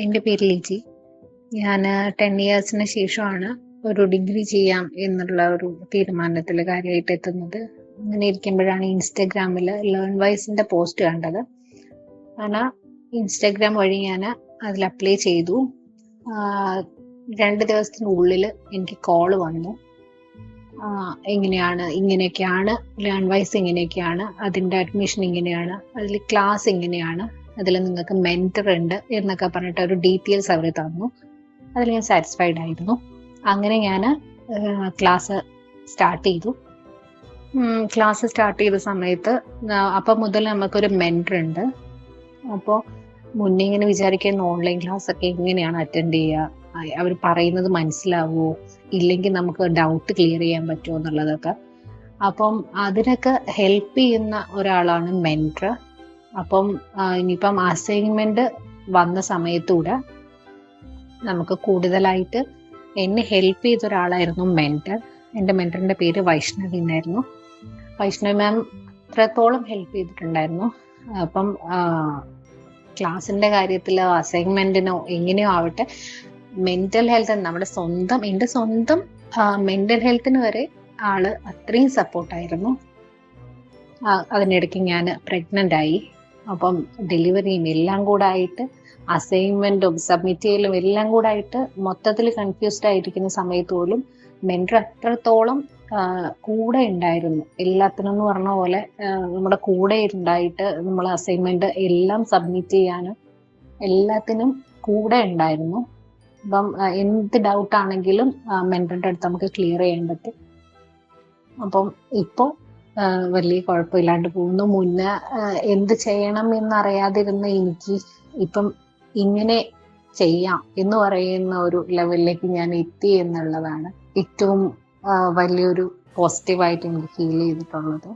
എന്റെ പേര് ലിജി. ഞാൻ ടെൻ ഇയേഴ്സിന് ശേഷമാണ് ഒരു ഡിഗ്രി ചെയ്യാം എന്നുള്ള ഒരു തീരുമാനത്തിൽ കാര്യമായിട്ട് എത്തുന്നത്. അങ്ങനെ ഇരിക്കുമ്പോഴാണ് ഇൻസ്റ്റഗ്രാമിൽ ലേൺ വൈസിന്റെ പോസ്റ്റ് കണ്ടത്. കാരണം ഇൻസ്റ്റഗ്രാം വഴി ഞാൻ അതിൽ അപ്ലൈ ചെയ്തു. രണ്ട് ദിവസത്തിനുള്ളിൽ എനിക്ക് കോൾ വന്നു. എങ്ങനെയാണ് ഇങ്ങനെയൊക്കെയാണ് ലേൺ വൈസ് ഇങ്ങനെയൊക്കെയാണ് അതിന്റെ അഡ്മിഷൻ ഇങ്ങനെയാണ് അതിൽ ക്ലാസ് ഇങ്ങനെയാണ്. അതിൽ നിങ്ങൾക്ക് മെന്റർ ഉണ്ട് എന്നൊക്കെ പറഞ്ഞിട്ട് ഒരു ഡീറ്റെയിൽസ് അവർ തന്നു. അതിൽ ഞാൻ സാറ്റിസ്ഫൈഡ് ആയിരുന്നു. അങ്ങനെ ഞാൻ ക്ലാസ് സ്റ്റാർട്ട് ചെയ്തു. ക്ലാസ് സ്റ്റാർട്ട് ചെയ്ത സമയത്ത് അപ്പം മുതൽ നമുക്കൊരു മെന്റർ ഉണ്ട്. അപ്പോൾ മുന്നേ ഇങ്ങനെ വിചാരിക്കുന്ന ഓൺലൈൻ ക്ലാസ് ഒക്കെ എങ്ങനെയാണ് അറ്റൻഡ് ചെയ്യുക? അവർ പറയുന്നത് മനസ്സിലാവുമോ ഇല്ലെങ്കിൽ നമുക്ക് ഡൗട്ട് ക്ലിയർ ചെയ്യാൻ പറ്റുമോ എന്നുള്ളതൊക്കെ. അപ്പം അതിനൊക്കെ ഹെൽപ്പ് ചെയ്യുന്ന ഒരാളാണ് മെന്റർ അപ്പം ഇനിയിപ്പം അസൈൻമെന്റ് വന്ന സമയത്തൂടെ നമുക്ക് കൂടുതലായിട്ട് എന്നെ ഹെൽപ്പ് ചെയ്ത ഒരാളായിരുന്നു മെന്റർ എന്റെ മെന്ററിന്റെ പേര് വൈഷ്ണവി എന്നായിരുന്നു. വൈഷ്ണവി മാം ഇത്രത്തോളം ഹെൽപ്പ് ചെയ്തിട്ടുണ്ടായിരുന്നു. അപ്പം ക്ലാസ്സിന്റെ കാര്യത്തിലോ അസൈൻമെന്റിനോ എങ്ങനെയോ ആവട്ടെ മെന്റൽ ഹെൽത്ത് നമ്മുടെ സ്വന്തം എന്റെ സ്വന്തം മെന്റൽ ഹെൽത്തിന് വരെ ആൾ അത്രയും സപ്പോർട്ടായിരുന്നു അതിനിടയ്ക്ക് ഞാൻ പ്രഗ്നന്റ് ആയി. അപ്പം ഡെലിവറിയും എല്ലാം കൂടെ ആയിട്ട് അസൈൻമെന്റും സബ്മിറ്റ് ചെയ്യലും എല്ലാം കൂടെ ആയിട്ട് മൊത്തത്തിൽ കൺഫ്യൂസ്ഡ് ആയിരിക്കുന്ന സമയത്ത് പോലും മെന്റർ അത്രത്തോളം കൂടെ ഉണ്ടായിരുന്നു. എല്ലാത്തിനും എന്ന് പറഞ്ഞ പോലെ നമ്മുടെ കൂടെ ഉണ്ടായിട്ട് നമ്മൾ അസൈൻമെന്റ് എല്ലാം സബ്മിറ്റ് ചെയ്യാനും എല്ലാത്തിനും കൂടെ ഉണ്ടായിരുന്നു. അപ്പം എന്ത് ഡൗട്ട് ആണെങ്കിലും മെന്ററിന്റെ അടുത്ത് നമുക്ക് ക്ലിയർ ചെയ്യാൻ പറ്റും. അപ്പം ഇപ്പോൾ വലിയ കുഴപ്പമില്ലാണ്ട് പോകുന്നു. മുന്നേ എന്ത് ചെയ്യണം എന്നറിയാതിരുന്ന എനിക്ക് ഇപ്പം ഇങ്ങനെ ചെയ്യാം എന്ന് പറയുന്ന ഒരു ലെവലിലേക്ക് ഞാൻ എത്തി എന്നുള്ളതാണ് ഏറ്റവും വലിയൊരു പോസിറ്റീവായിട്ട് എനിക്ക് ഫീൽ ചെയ്തിട്ടുള്ളത്.